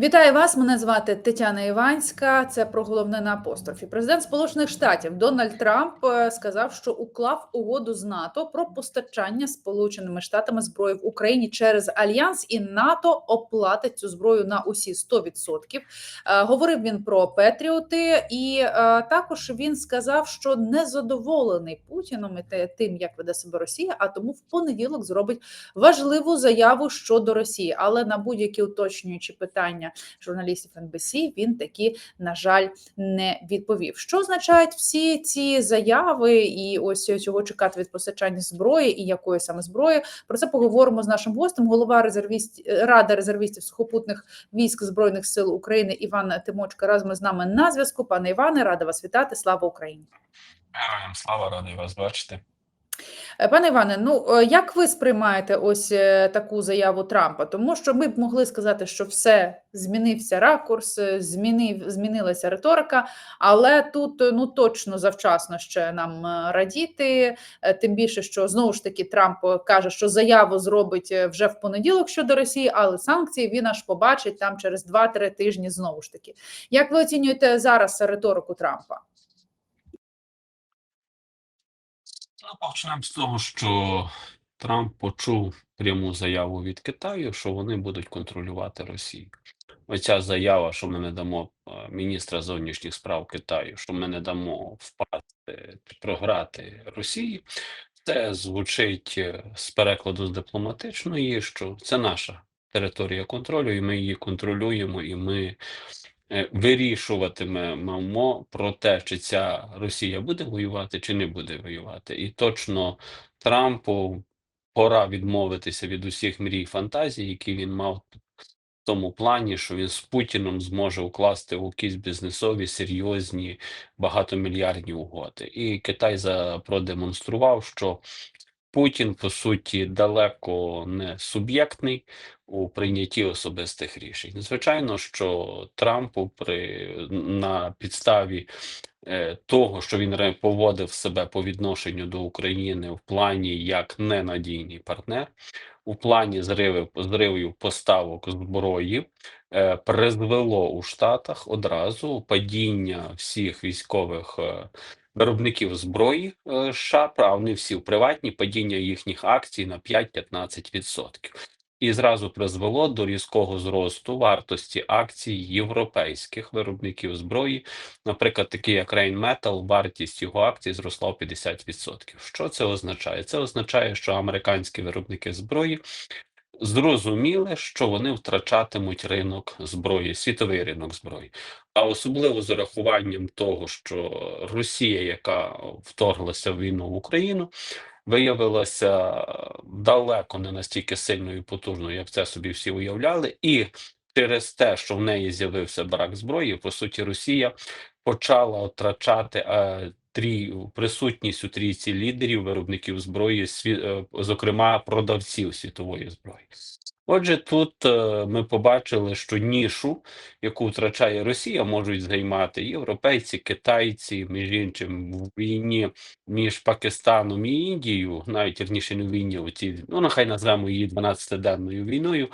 Вітаю вас. Мене звати Тетяна Іванська. Це про головне на апострофі. Президент Сполучених Штатів Дональд Трамп е, сказав, що уклав угоду з НАТО про постачання Сполученими Штатами зброї в Україні через альянс, і НАТО оплатить цю зброю на усі 100%. Е, Говорив він про Петріоти, і е, також він сказав, що не задоволений Путіном і тим, як веде себе Росія, а тому в понеділок зробить важливу заяву щодо Росії. Але на будь-які уточнюючі питання журналістів NBC він таки, на жаль, не відповів. Що означають всі ці заяви, і ось чого чекати від постачання зброї і якої саме зброї? Про це поговоримо з нашим гостем. Голова резервіст ради резервістів сухопутних військ збройних сил України Іван Тимочка разом з нами на зв'язку. Пане Іване, рада вас вітати. Слава Україні. Героям слава, радий вас бачити. Е, Пане Іване, ну е, як ви сприймаєте ось е, таку заяву Трампа? Тому що ми б могли сказати, що все змінився ракурс, змінив змінилася риторика, але тут ну точно завчасно ще нам радіти. Тим більше, що знову ж таки Трамп каже, що заяву зробить вже в понеділок щодо Росії, але санкції він аж побачить там через 2-3 тижні. Знову ж таки, як ви оцінюєте зараз риторику Трампа? Почнемо з того, що Трамп почув пряму заяву від Китаю, що вони будуть контролювати Росію. Оця заява, що ми не дамо е, міністра зовнішніх справ Китаю, що ми не дамо впасти, програти Росії, це звучить е, з перекладу з дипломатичної, що це наша територія контролю, і ми її контролюємо, і ми вирішуватимемо про те, чи ця Росія буде воювати, чи не буде воювати. І точно Трампу пора відмовитися від усіх мрій фантазій, які він мав в тому плані, що він з Путіном зможе укласти у якісь бізнесові, серйозні, багатомільярдні угоди. І Китай за продемонстрував, що Путін, по суті, далеко не суб'єктний у прийнятті особистих рішень. Звичайно, що Трампу при на підставі е, того, що він поводив себе по відношенню до України в плані як ненадійний партнер, у плані зривів зривів поставок зброї, е, призвело у Штатах одразу падіння всіх військових. е, Виробників зброї е, США, не всі приватні падіння їхніх акцій на 5-15%. І зразу призвело до різкого зросту вартості акцій європейських виробників зброї. Наприклад, такий як Rheinmetall, вартість його акцій зросла в 50%. Що це означає? Це означає, що американські виробники зброї зрозуміли, що вони втрачатимуть ринок зброї, світовий ринок зброї. А особливо з урахуванням того, що Росія, яка вторглася в війну в Україну, виявилася далеко не настільки сильною і потужною, як це собі всі уявляли, і через те, що в неї з'явився брак зброї, по суті, Росія почала втрачати е, трій, присутність у трійці лідерів виробників зброї, е, зокрема продавців світової зброї. Отже, тут е, ми побачили, що нішу, яку втрачає Росія, можуть займати європейці, китайці, між іншим в війні між Пакистаном і Індією, навіть вірніше не в війні, оці, ну нехай назвемо її 12-денною війною.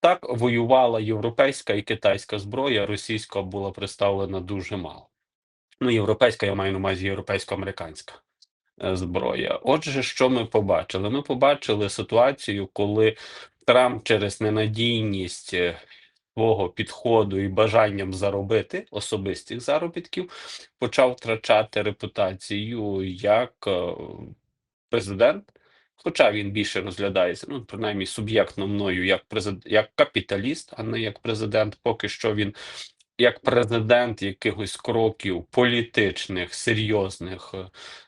Так воювала європейська і китайська зброя, російська була представлена дуже мало. Ну, європейська, я маю на увазі європейсько-американська е, зброя. Отже, що ми побачили? Ми побачили ситуацію, коли Трамп через ненадійність е, свого підходу і бажанням заробити особистих заробітків почав втрачати репутацію як е, президент. Хоча він більше розглядається, ну принаймні суб'єктно мною як президент, як капіталіст, а не як президент. Поки що він як президент якихось кроків політичних, серйозних е,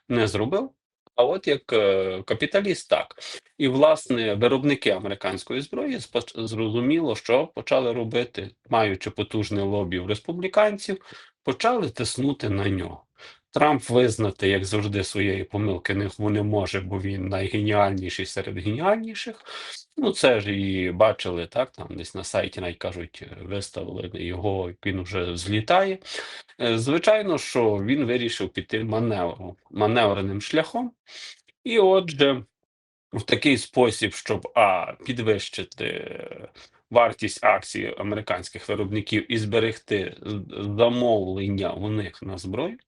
не зробив. А от як е, капіталіст, так. І, власне, виробники американської зброї зрозуміло, що почали робити, маючи потужне лобі в республіканців, почали тиснути на нього. Трамп визнати, як завжди, своєї помилки не, не може, бо він найгеніальніший серед геніальніших. Ну, це ж і бачили, так, там десь на сайті навіть кажуть, е, виставили його, він вже злітає. Е, Звичайно, що він вирішив піти маневром, маневреним шляхом. І отже, в такий спосіб, щоб а, підвищити вартість акцій американських виробників і зберегти замовлення у них на зброю,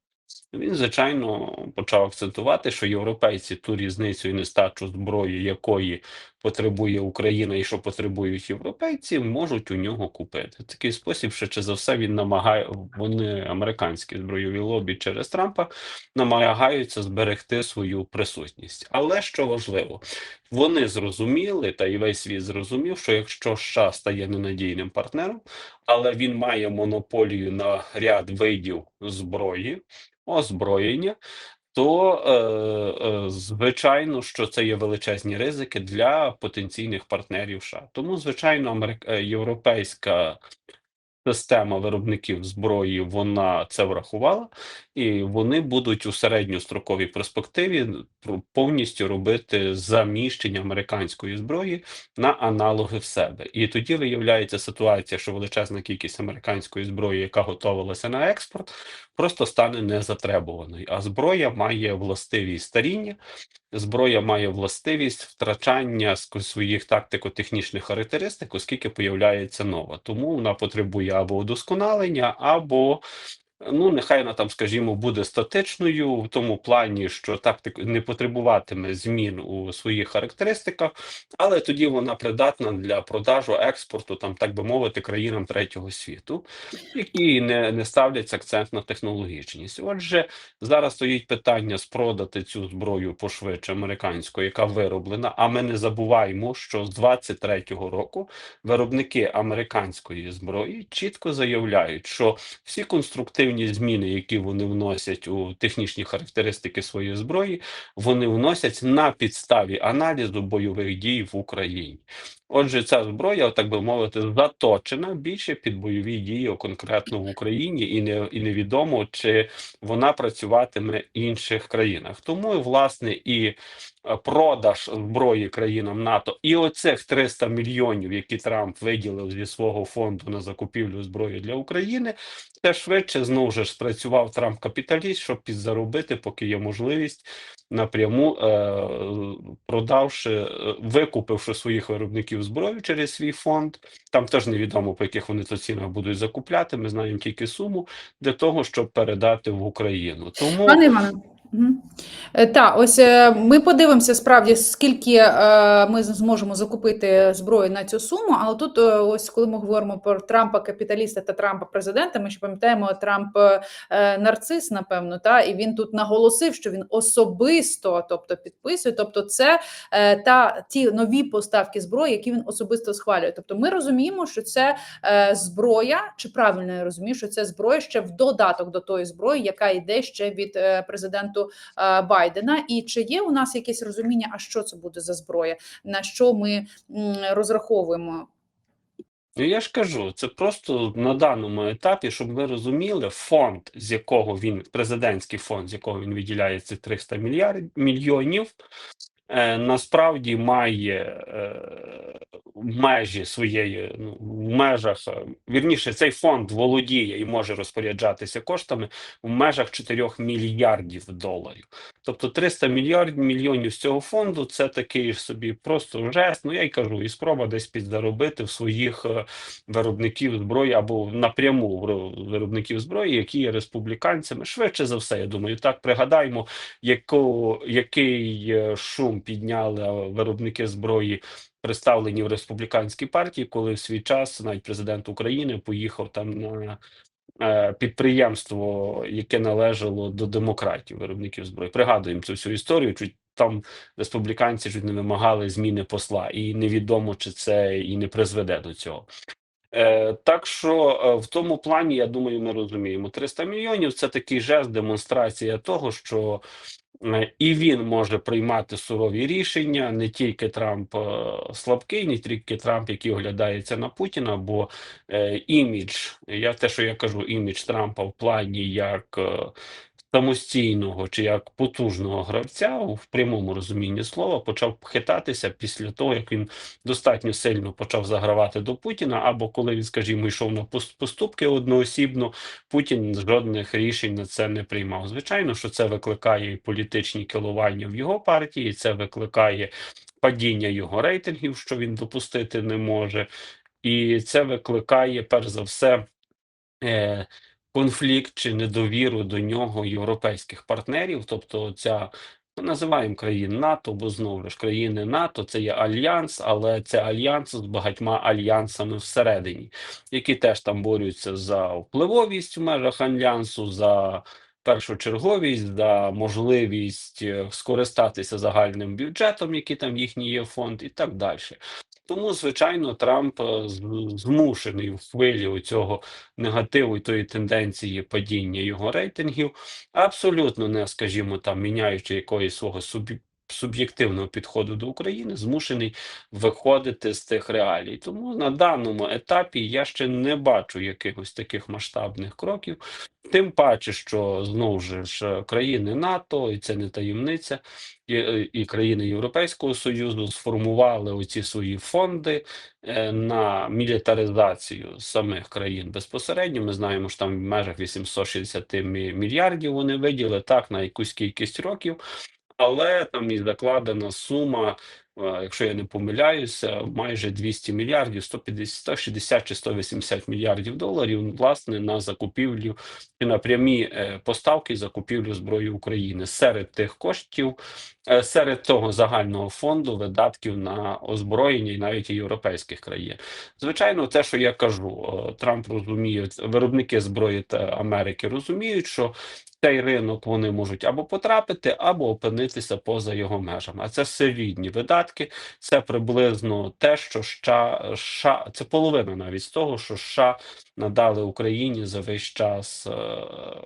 він, звичайно, почав акцентувати, що європейці ту різницю і нестачу зброї, якої потребує Україна і що потребують європейці, можуть у нього купити. Такий спосіб, швидше за все, він намагає вони американські збройові лобі через Трампа намагаються зберегти свою присутність. Але що важливо, вони зрозуміли, та й весь світ зрозумів, що якщо США стає ненадійним партнером, але він має монополію на ряд видів зброї, озброєння. То е, е, звичайно, що це є величезні ризики для потенційних партнерів США. Тому, звичайно, Америк... е, європейська система виробників зброї вона це врахувала, і вони будуть у середньостроковій перспективі повністю робити заміщення американської зброї на аналоги в себе. І тоді виявляється ситуація, що величезна кількість американської зброї, яка готувалася на експорт, просто стане незатребуваною. А зброя має властивість старіння. Зброя має властивість втрачання своїх тактико-технічних характеристик, оскільки появляється нова. Тому вона потребує або удосконалення, або ну нехай вона там, скажімо, буде статичною в тому плані, що тактик не потребуватиме змін у своїх характеристиках, але тоді вона придатна для продажу експорту, там так би мовити, країнам третього світу, які не, не ставлять акцент на технологічність. Отже, зараз стоїть питання спродати цю зброю пошвидше американську, яка вироблена. А ми не забуваємо, що з 23-го року виробники американської зброї чітко заявляють, що всі конструктивні зміни, які вони вносять у технічні характеристики своєї зброї, вони вносять на підставі аналізу бойових дій в Україні. Отже, ця зброя, так би мовити, заточена більше під бойові дії конкретно в Україні, і не і невідомо, чи вона працюватиме в інших країнах. Тому, власне, і е, продаж зброї країнам НАТО, і оцих 300 мільйонів, які Трамп виділив зі свого фонду на закупівлю зброї для України, це швидше знову ж спрацював Трамп капіталіст, щоб підзаробити, поки є можливість напряму е, продавши, е, викупивши своїх виробників зброї через свій фонд. Там теж невідомо по яких вони то цінах будуть закупляти. Ми знаємо тільки суму для того, щоб передати в Україну. Тому Пане Іване, Так, ось е, ми подивимося справді, скільки е, ми зможемо закупити зброї на цю суму. Але тут, е, ось коли ми говоримо про Трампа капіталіста та Трампа президента, ми ще пам'ятаємо Трамп е, нарцис, напевно, та і він тут наголосив, що він особисто, тобто підписує, тобто це е, та ті нові поставки зброї, які він особисто схвалює. Тобто, ми розуміємо, що це е, зброя, чи правильно я розумію, що це зброя ще в додаток до тої зброї, яка йде ще від е, президенту е, Байдена. І чи є у нас якесь розуміння, а що це буде за зброя, на що ми розраховуємо? Ну, я ж кажу, це просто на даному етапі, щоб ви розуміли, фонд, з якого він, президентський фонд, з якого він виділяє ці 300 мільярд, мільйонів, насправді має е, межі своєї, ну, в межах, е, вірніше, цей фонд володіє і може розпоряджатися коштами в межах 4 мільярдів доларів. Тобто 300 мільярдів мільйонів з цього фонду це такий собі просто жест. Ну я й кажу, і спроба десь підзаробити в своїх е, виробників зброї або напряму виробників зброї, які є республіканцями. Швидше за все, я думаю, так пригадаємо, яку, який е, шум підняли виробники зброї. Представлені в республіканській партії, коли в свій час навіть президент України поїхав там на е, підприємство, яке належало до демократів, виробників зброї. Пригадуємо цю всю історію. Чуть там республіканці чуть не вимагали зміни посла, і невідомо, чи це і не призведе до цього. Е, так що е, в тому плані, я думаю, ми розуміємо 300 мільйонів це такий жест, демонстрація того, що і він може приймати сурові рішення, не тільки Трамп е, слабкий, не тільки Трамп, який оглядається на Путіна, бо е, імідж, я те, що я кажу, імідж Трампа в плані як е, самостійного чи як потужного гравця в прямому розумінні слова почав хитатися після того, як він достатньо сильно почав загравати до Путіна, або коли він, скажімо, йшов на пос- поступки одноосібно, Путін жодних рішень на це не приймав. Звичайно, що це викликає і політичні кілування в його партії, це викликає падіння його рейтингів, що він допустити не може. і це викликає перш за все е, конфлікт чи недовіру до нього європейських партнерів. Тобто, ця ми називаємо країн НАТО, бо знову ж країни НАТО це є альянс, але це альянс з багатьма альянсами всередині, які теж там борються за впливовість в межах альянсу. за Першочерговість за можливість е, скористатися загальним бюджетом, який там їхній є фонд, і так далі. Тому, звичайно, Трамп е, змушений в хвилі цього негативу і тої тенденції падіння його рейтингів, абсолютно не, скажімо, там міняючи якоїсь свого суб'є- суб'єктивного підходу до України, змушений виходити з тих реалій. Тому на даному етапі я ще не бачу якихось таких масштабних кроків. Тим паче, що знову ж країни НАТО, і це не таємниця, і, е, і країни Європейського Союзу сформували оці свої фонди е, на мілітаризацію самих країн безпосередньо. Ми знаємо, що там в межах 860 мі- мільярдів вони виділи так на якусь кількість років, але там і закладена сума. е, Якщо я не помиляюся, майже 200 мільярдів, 150, 160 чи 180 мільярдів доларів, власне, на закупівлю чи на прямі е, поставки закупівлю зброї України серед тих коштів, е, серед того загального фонду видатків на озброєння і навіть і європейських країн. Звичайно, те, що я кажу, Трамп розуміє, виробники зброї та Америки розуміють, що цей ринок вони можуть або потрапити, або опинитися поза його межами. А це середні видатки, це приблизно те, що США, США це половина навіть з того, що США надали Україні за весь час, е,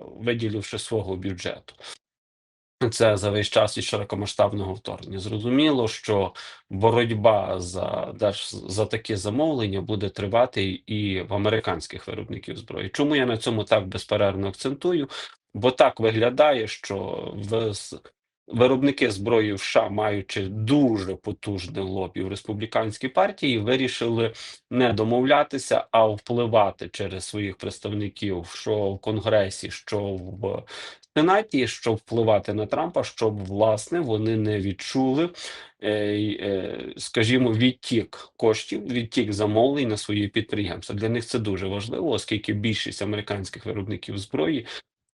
виділивши свого бюджету. Це за весь час і широкомасштабного вторгнення. Зрозуміло, що боротьба за за такі замовлення буде тривати і в американських виробників зброї. Чому я на цьому так безперервно акцентую? Бо так виглядає, що в виробники зброї в США, маючи дуже потужне лобі в республіканській партії, вирішили не домовлятися, а впливати через своїх представників, що в Конгресі, що в Сенаті, щоб впливати на Трампа, щоб власне вони не відчули, е, е, скажімо, відтік коштів, відтік замовлень на свої підприємства. Для них це дуже важливо, оскільки більшість американських виробників зброї.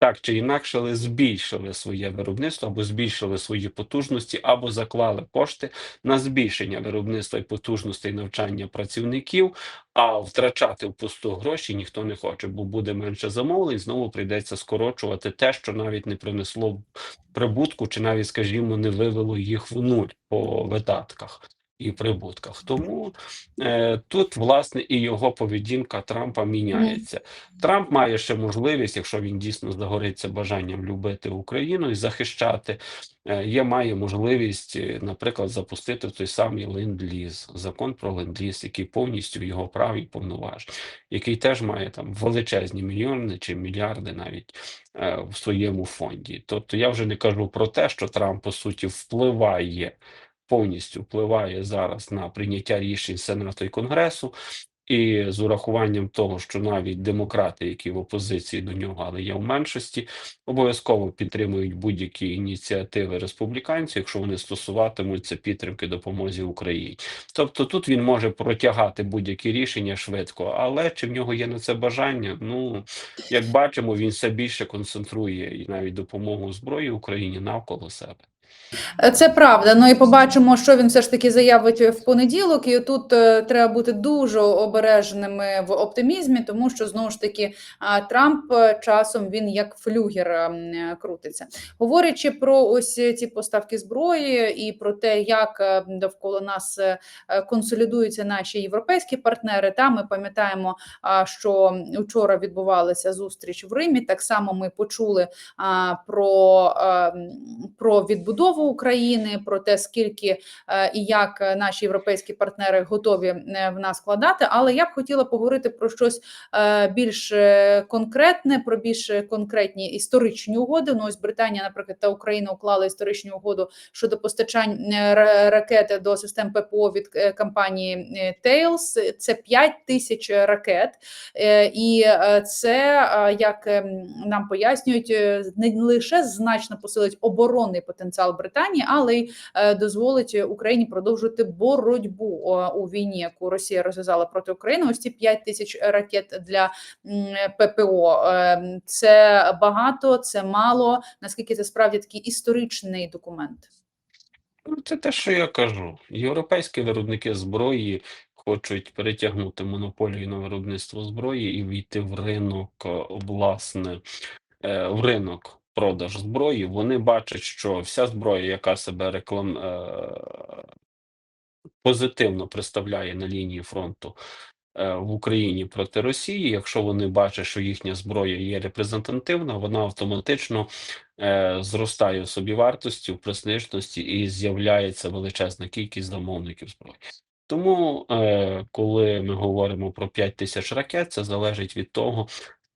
Так чи інакше, але збільшили своє виробництво або збільшили свої потужності, або заклали кошти на збільшення виробництва і потужностей навчання працівників, а втрачати впусту гроші ніхто не хоче, бо буде менше замовлень. Знову прийдеться скорочувати те, що навіть не принесло прибутку, чи навіть, скажімо, не вивело їх в нуль по видатках і прибутках. Тому е, тут власне і його поведінка Трампа міняється. Трамп має ще можливість, якщо він дійсно загориться бажанням любити Україну і захищати, е, є має можливість, е, наприклад, запустити той самий ленд-ліз, закон про ленд-ліз, який повністю в його праві повноважень, який теж має там величезні мільйони чи мільярди навіть е, в своєму фонді. Тобто я вже не кажу про те, що Трамп по суті впливає. Повністю впливає зараз на прийняття рішень Сенату і Конгресу, і з урахуванням того, що навіть демократи, які в опозиції до нього, але є в меншості, обов'язково підтримують будь-які ініціативи республіканців, якщо вони стосуватимуться підтримки допомозі Україні. Тобто тут він може протягати будь-які рішення швидко, але чи в нього є на це бажання? Ну як бачимо, він все більше концентрує і навіть допомогу зброї Україні навколо себе. Це правда. Ну і побачимо, що він все ж таки заявить в понеділок. І тут е, треба бути дуже обережними в оптимізмі, тому що знову ж таки Трамп е, часом він як флюгер е, крутиться. Говорячи про ось ці поставки зброї і про те, як е, довкола нас е, е, консолідуються наші європейські партнери. Та ми пам'ятаємо, що вчора відбувалася зустріч в Римі. Так само ми почули про, про відбудову України, про те, скільки е, і як наші європейські партнери готові е, в нас вкладати. Але я б хотіла поговорити про щось е, більш конкретне, про більш конкретні історичні угоди. Ну, ось Британія, наприклад, та Україна уклали історичну угоду щодо постачань ракети до систем ППО від компанії Tails. Це 5 тисяч ракет, і це як ем, нам пояснюють, не лише значно посилить оборонний потенціал Британії, але й е, дозволить Україні продовжити боротьбу у війні, яку Росія розв'язала проти України. Ось ці 5 тисяч ракет для ППО. Е, Це багато, це мало. Наскільки це справді такий історичний документ? Ну, Це те, що я кажу. Європейські виробники зброї хочуть перетягнути монополію на виробництво зброї і війти в ринок, е, власне, в ринок продаж зброї. Вони бачать, що вся зброя, яка себе реклам... е, позитивно представляє на лінії фронту е, в Україні проти Росії, якщо вони бачать, що їхня зброя є репрезентативна, вона автоматично е, зростає в собівартості, в престижності і з'являється величезна кількість замовників зброї. Тому, коли ми говоримо про 5 тисяч ракет, це залежить від того,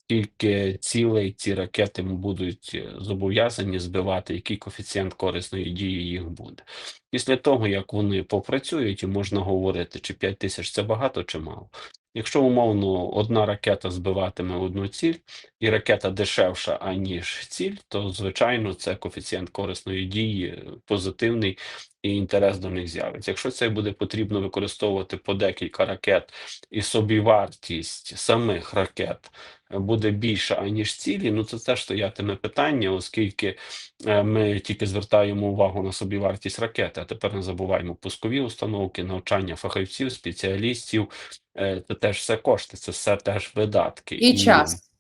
скільки цілей ці ракети будуть е, зобов'язані збивати, який коефіцієнт корисної дії їх буде. Після того, як вони попрацюють, і можна говорити, чи 5 тисяч це багато чи мало. Якщо умовно одна ракета збиватиме одну ціль, і ракета дешевша, аніж ціль, то звичайно це коефіцієнт корисної дії е, позитивний і інтерес до них з'явиться. Якщо це буде потрібно використовувати по декілька ракет, і собівартість самих ракет е, буде більша, аніж цілі, ну це теж стоятиме питання, оскільки е, ми тільки звертаємо увагу на собівартість ракети, а тепер не забуваємо пускові установки, навчання фахівців, спеціалістів. Е, Це теж все кошти, це все теж видатки. І час.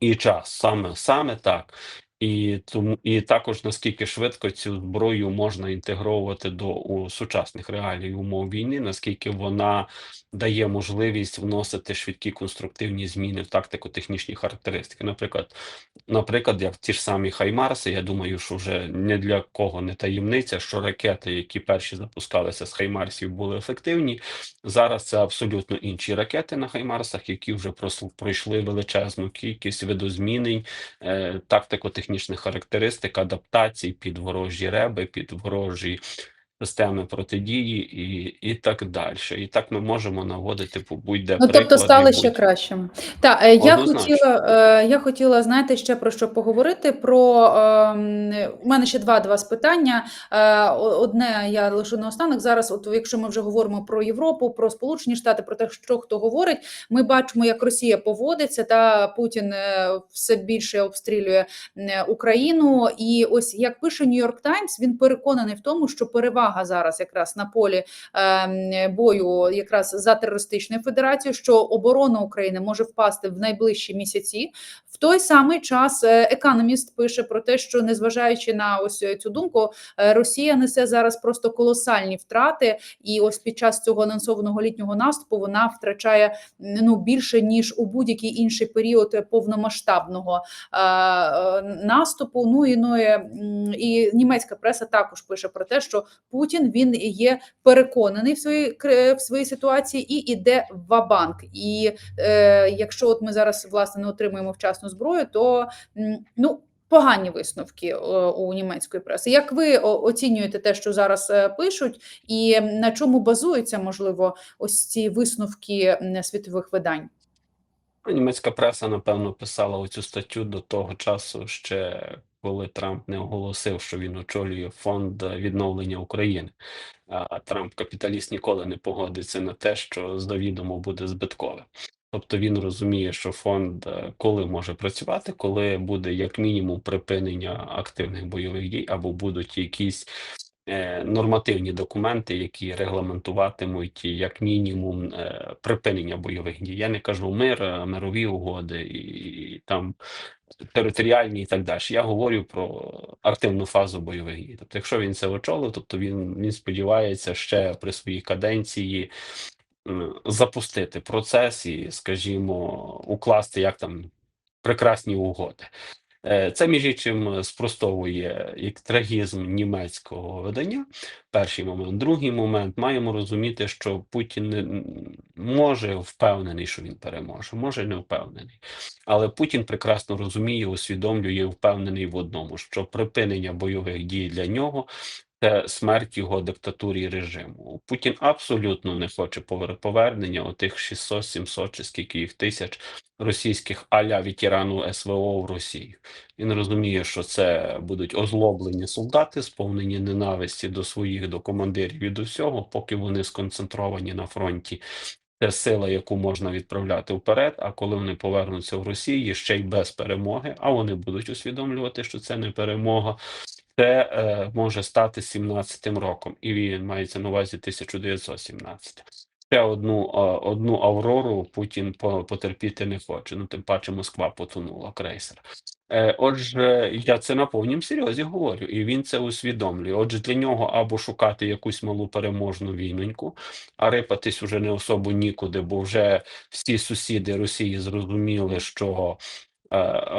І час, саме саме так. І тому і також наскільки швидко цю зброю можна інтегровувати до у сучасних реалій умов війни, наскільки вона дає можливість вносити швидкі конструктивні зміни в тактико-технічні характеристики. Наприклад, наприклад, як ті ж самі Хаймарси, я думаю, що вже не для кого не таємниця, що ракети, які перші запускалися з Хаймарсів, були ефективні. Зараз це абсолютно інші ракети на Хаймарсах, які вже пройшли величезну кількість видозмінень, е, тактико-технічних характеристик, адаптацій під ворожі реби, під ворожі системи протидії і, і так далі. І так ми можемо наводити по будь-де Ну, тобто стали ще будь- кращими. Так, е, я хотіла, е, я хотіла, знаєте, ще про що поговорити. Про ем, у мене ще два два питання. Е, Одне я лишу наостанок. Зараз, от якщо ми вже говоримо про Європу, про Сполучені Штати, про те, що хто говорить, ми бачимо, як Росія поводиться, та Путін все більше обстрілює Україну. І ось як пише Нью-Йорк Таймс, він переконаний в тому, що перевага зараз якраз на полі ем, бою якраз за терористичною федерацією, що оборона України може впасти в найближчі місяці. В той самий час е, економіст пише про те, що незважаючи на ось цю думку, е, Росія несе зараз просто колосальні втрати, і ось під час цього анонсованого літнього наступу вона втрачає ну більше ніж у будь-який інший період повномасштабного е, е, наступу. Ну і ну, е, і німецька преса також пише про те, що Путін він є переконаний в своїй в своїй ситуації і іде в банк. І е, якщо от ми зараз власне не отримуємо вчасну зброю, то ну. Погані висновки е, у німецької преси. Як ви оцінюєте те, що зараз е, пишуть, і на чому базуються можливо ось ці висновки світових видань? Ну, Німецька преса, напевно, писала оцю статтю до того часу, ще коли Трамп не оголосив, що він очолює фонд відновлення України. А Трамп, капіталіст, ніколи не погодиться на те, що завідомо буде збитковим. Тобто він розуміє, що фонд е, коли може працювати, коли буде як мінімум припинення активних бойових дій, або будуть якісь е, нормативні документи, які регламентуватимуть як мінімум е, припинення бойових дій. Я не кажу мир, е, мирові угоди і там територіальні і так далі. Я говорю про активну фазу бойових дій. Тобто, якщо він це очолив, тобто він, він сподівається ще при своїй каденції запустити процес і, скажімо, укласти як там прекрасні угоди. Е, Це, між іншим, спростовує як трагізм німецького видання. Перший момент. Другий момент маємо розуміти, що Путін не може впевнений, що він переможе, може не впевнений. Але Путін прекрасно розуміє, усвідомлює впевнений в одному, що припинення бойових дій для нього це смерть його диктатурі режиму. Путін абсолютно не хоче повер- повернення отих 600, 700 чи скільки їх тисяч російських аля ветерану СВО в Росії. Він розуміє, що це будуть озлоблені солдати, сповнені ненависті до своїх, до командирів і до всього, поки вони сконцентровані на фронті. Це сила, яку можна відправляти вперед. А коли вони повернуться в Росію ще й без перемоги, а вони будуть усвідомлювати, що це не перемога. Це е, може стати 17-м роком, і він мається на увазі 1917. Ще одну, е, одну Аврору Путін потерпіти не хоче. Ну, тим паче Москва потонула крейсер. Е, отже, я це на повнім серйозі говорю, і він це усвідомлює. Отже, для нього або шукати якусь малу переможну війноньку, а рипатись уже не особо нікуди, бо вже всі сусіди Росії зрозуміли, що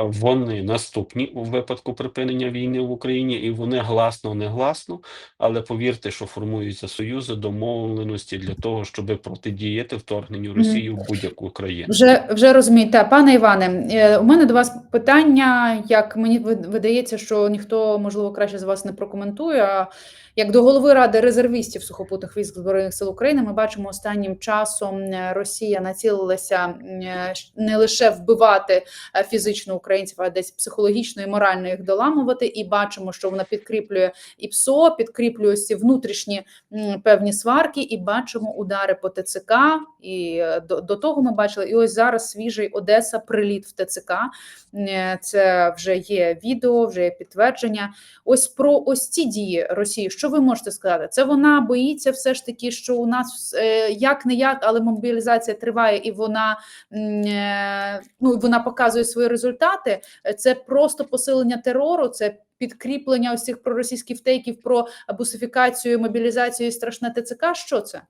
вони наступні у випадку припинення війни в Україні, і вони гласно, негласно, але повірте, що формуються союзи, домовленості для того, щоб протидіяти вторгненню Росії в будь-яку країну. Вже вже розумію. Та пане Іване, е, у мене до вас питання. Як мені видається, що ніхто можливо краще з вас не прокоментує. А як до голови ради резервістів сухопутних військ збройних сил України, ми бачимо останнім часом е, Росія націлилася е, не лише вбивати е, фізично українців, а десь психологічно і морально їх доламувати. І бачимо, що вона підкріплює і ПСО, підкріплює ці внутрішні певні сварки, і бачимо удари по ТЦК. І е, до, до того ми бачили, і ось зараз свіжий Одеса приліт в ТЦК. Е, Це вже є відео, вже є підтвердження. Ось про ось ці дії Росії. Що ви можете сказати? Це вона боїться, все ж таки, що у нас як не як, але мобілізація триває, і вона е, ну вона показує свої результати. Е, Це просто посилення терору. Це підкріплення ось цих проросійських втейків про бусифікацію, мобілізацію і страшне ТЦК. Що це?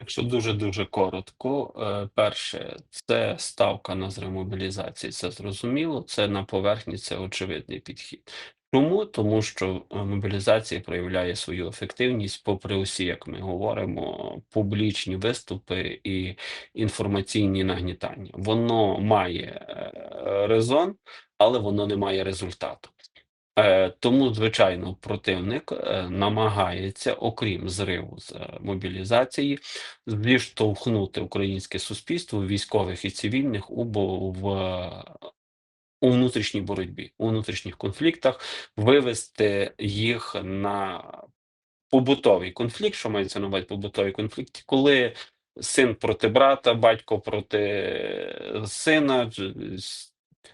Якщо дуже дуже коротко, е, перше, це ставка на зрив мобілізації. Це зрозуміло. Це на поверхні, це очевидний підхід. Чому? Тому що е, мобілізація проявляє свою ефективність, попри усі, як ми говоримо, публічні виступи і інформаційні нагнітання. Воно має е, резон, але воно не має результату. Е, Тому, звичайно, противник намагається, окрім зриву з мобілізації, зіштовхнути українське суспільство, військових і цивільних у, в, у внутрішній боротьбі, у внутрішніх конфліктах, вивести їх на побутовий конфлікт, що мається на увазі побутовий конфлікт, коли син проти брата, батько проти сина,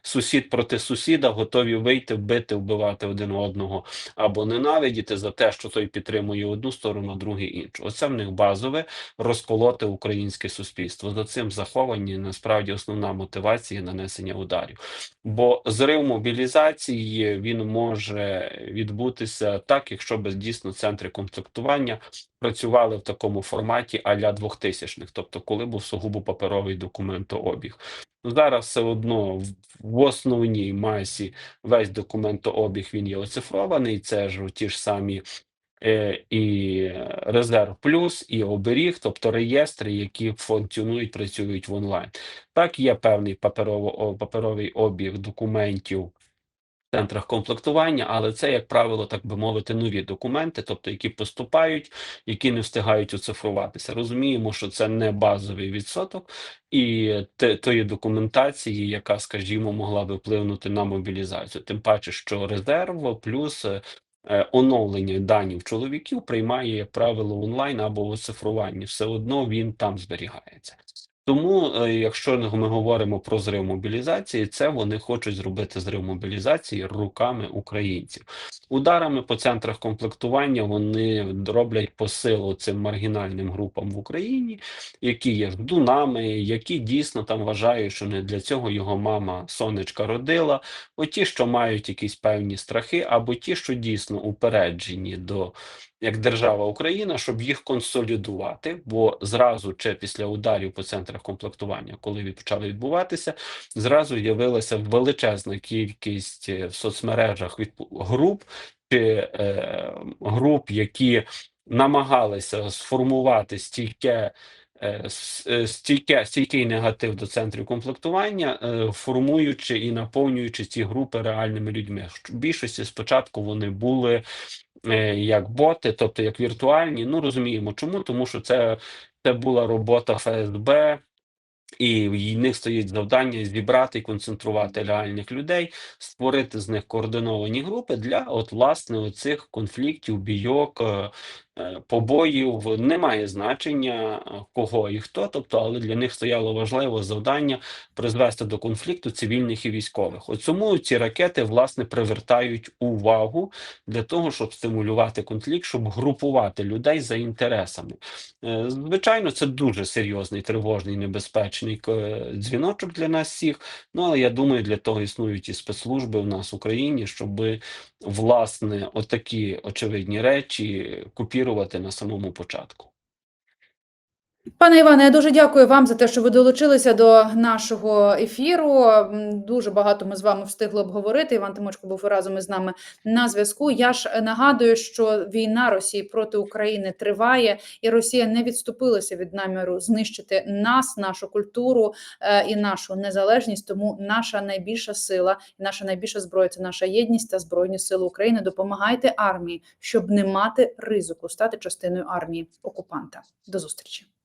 сусід проти сусіда, готові вийти, вбити, вбивати один одного або ненавидіти за те, що той підтримує одну сторону, другий іншу. Оце в них базове розколоти українське суспільство. За цим заховані насправді основна мотивація нанесення ударів. Бо зрив мобілізації він може відбутися так, якщо б дійсно центри комплектування працювали в такому форматі а-ля 2000-х, тобто коли був сугубо паперовий документообіг. Ну, Зараз все одно в- основній масі весь документообіг він є оцифрований. Це ж ті ж самі е, і резерв плюс, і оберіг, тобто реєстри, які функціонують, працюють в онлайн. Так, є певний паперово паперовий обіг документів центрах комплектування, але це, як правило, так би мовити, нові документи, тобто які поступають, які не встигають оцифруватися. Розуміємо, що це не базовий відсоток і те, тої документації, яка, скажімо, могла би впливнути на мобілізацію. Тим паче, що резерв плюс е, е, оновлення даних чоловіків приймає, як правило, онлайн або в оцифруванні. Все одно він там зберігається. Тому, е, якщо ми говоримо про зрив мобілізації, це вони хочуть зробити зрив мобілізації руками українців. Ударами по центрах комплектування вони роблять посилу цим маргінальним групам в Україні, які є ждунами, які дійсно там вважають, що не для цього його мама сонечка родила. Оті, що мають якісь певні страхи, або ті, що дійсно упереджені до як держава Україна, щоб їх консолідувати, бо зразу чи після ударів по центрах комплектування, коли від- почали відбуватися, зразу з'явилася величезна кількість е, в соцмережах відпу- груп чи е, груп, які намагалися сформувати стільки е, е, стійке, стійкий негатив до центрів комплектування, формуючи і наповнюючи ці групи реальними людьми. В більшості спочатку вони були як боти, тобто як віртуальні. Ну розуміємо, чому, тому що це, це була робота ФСБ. І в них стоїть завдання зібрати і концентрувати реальних людей, створити з них координовані групи для от власне оцих конфліктів, бійок, е, побоїв. Немає значення е, кого і хто, тобто, але для них стояло важливе завдання призвести до конфлікту цивільних і військових. От цьому ці ракети власне привертають увагу для того, щоб стимулювати конфлікт, щоб групувати людей за інтересами. Е, Звичайно, це дуже серйозний, тривожний, небезпечний дзвіночок для нас всіх. Ну але я думаю, для того існують і спецслужби в нас в Україні, щоб власне отакі очевидні речі купірувати на самому початку. Пане Іване, я дуже дякую вам за те, що ви долучилися до нашого ефіру. Дуже багато ми з вами встигли обговорити. Іван Тимочко був разом із нами на зв'язку. Я ж нагадую, що війна Росії проти України триває, і Росія не відступилася від наміру знищити нас, нашу культуру е, і нашу незалежність. Тому наша найбільша сила, наша найбільша зброя це наша єдність та збройні сили України. Допомагайте армії, щоб не мати ризику стати частиною армії окупанта. До зустрічі.